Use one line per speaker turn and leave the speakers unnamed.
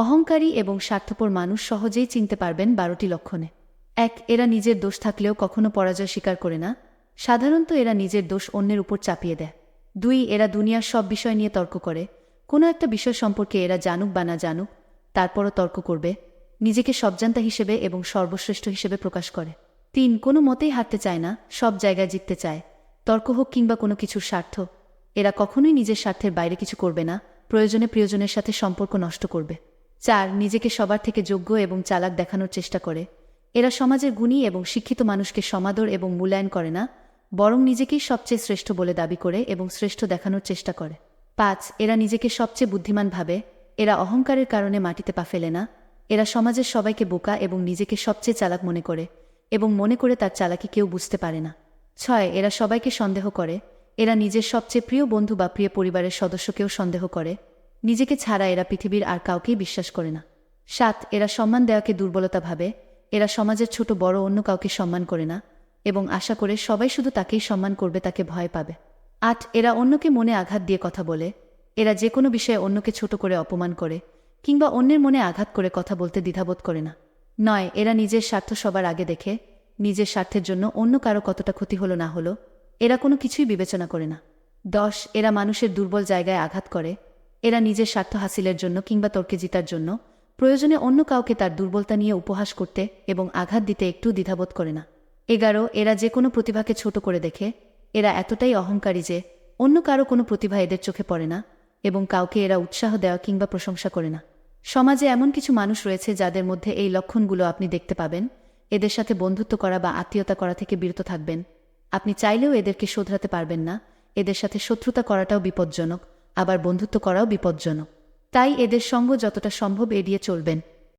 অহংকারী এবং স্বার্থপর মানুষ সহজেই চিনতে পারবেন বারোটি লক্ষণে। এক, এরা নিজের দোষ থাকলেও কখনো পরাজয় স্বীকার করে না। সাধারণত এরা নিজের দোষ অন্যের উপর চাপিয়ে দেয়। দুই, এরা দুনিয়ার সব বিষয় নিয়ে তর্ক করে। কোনো একটা বিষয় সম্পর্কে এরা জানুক বা না জানুক, তারপরও তর্ক করবে। নিজেকে সবজান্তা হিসেবে এবং সর্বশ্রেষ্ঠ হিসেবে প্রকাশ করে। তিন, কোনো মতেই হারতে চায় না, সব জায়গায় জিততে চায়। তর্ক হোক কিংবা কোনো কিছুর স্বার্থ, এরা কখনোই নিজের স্বার্থের বাইরে কিছু করবে না, প্রয়োজনে প্রিয়জনের সাথে সম্পর্ক নষ্ট করবে। চার নিজেকে সবার থেকে যোগ্য এবং চালাক দেখানোর চেষ্টা করে। এরা সমাজের গুণী এবং শিক্ষিত মানুষকে সমাদর এবং মূল্যায়ন করে না, বরং নিজেকেই সবচেয়ে শ্রেষ্ঠ বলে দাবি করে এবং শ্রেষ্ঠ দেখানোর চেষ্টা করে। পাঁচ, এরা নিজেকে সবচেয়ে বুদ্ধিমান ভাবে। এরা অহংকারের কারণে মাটিতে পা ফেলে না। এরা সমাজের সবাইকে বোকা এবং নিজেকে সবচেয়ে চালাক মনে করে এবং মনে করে তার চালাকি কেউ বুঝতে পারে না। ছয়, এরা সবাইকে সন্দেহ করে। এরা নিজের সবচেয়ে প্রিয় বন্ধু বা প্রিয় পরিবারের সদস্যকেও সন্দেহ করে। নিজেকে ছাড়া এরা পৃথিবীর আর কাউকেই বিশ্বাস করে না। সাত, এরা সম্মান দেওয়াকে দুর্বলতা ভাবে। এরা সমাজের ছোট বড় অন্য কাউকে সম্মান করে না এবং আশা করে সবাই শুধু তাকেই সম্মান করবে, তাকে ভয় পাবে। আট, এরা অন্যকে মনে আঘাত দিয়ে কথা বলে। এরা যে কোনো বিষয়ে অন্যকে ছোট করে অপমান করে কিংবা অন্যের মনে আঘাত করে কথা বলতে দ্বিধাবোধ করে না। নয়, এরা নিজের স্বার্থ সবার আগে দেখে, নিজের স্বার্থের জন্য অন্য কারও কতটা ক্ষতি হলো না হলো, এরা কোনো কিছুই বিবেচনা করে না। দশ, এরা মানুষের দুর্বল জায়গায় আঘাত করে এরা নিজের স্বার্থ হাসিলের জন্য কিংবা তর্কে জিতার জন্য প্রয়োজনে অন্য কাউকে তার দুর্বলতা নিয়ে উপহাস করতে এবং আঘাত দিতে একটু দ্বিধাবোধ করে না। এগারো, এরা যে কোনো প্রতিভাকে ছোট করে দেখে, এরা এতটাই অহংকারী যে অন্য কারও কোনো প্রতিভা এদের চোখে পড়ে না এবং কাউকে এরা উৎসাহ দেওয়া কিংবা প্রশংসা করে না। সমাজে এমন কিছু মানুষ রয়েছে যাদের মধ্যে এই লক্ষণগুলো আপনি দেখতে পাবেন। এদের সাথে বন্ধুত্ব করা বা আত্মীয়তা করা থেকে বিরত থাকবেন। আপনি চাইলেও এদেরকে শোধরাতে পারবেন না। এদের সাথে শত্রুতা করাটাও বিপজ্জনক। আবার বন্ধুত্ব করাও বিপজ্জনক। তাই এদের সঙ্গ যতটা সম্ভব এড়িয়ে চলবেন।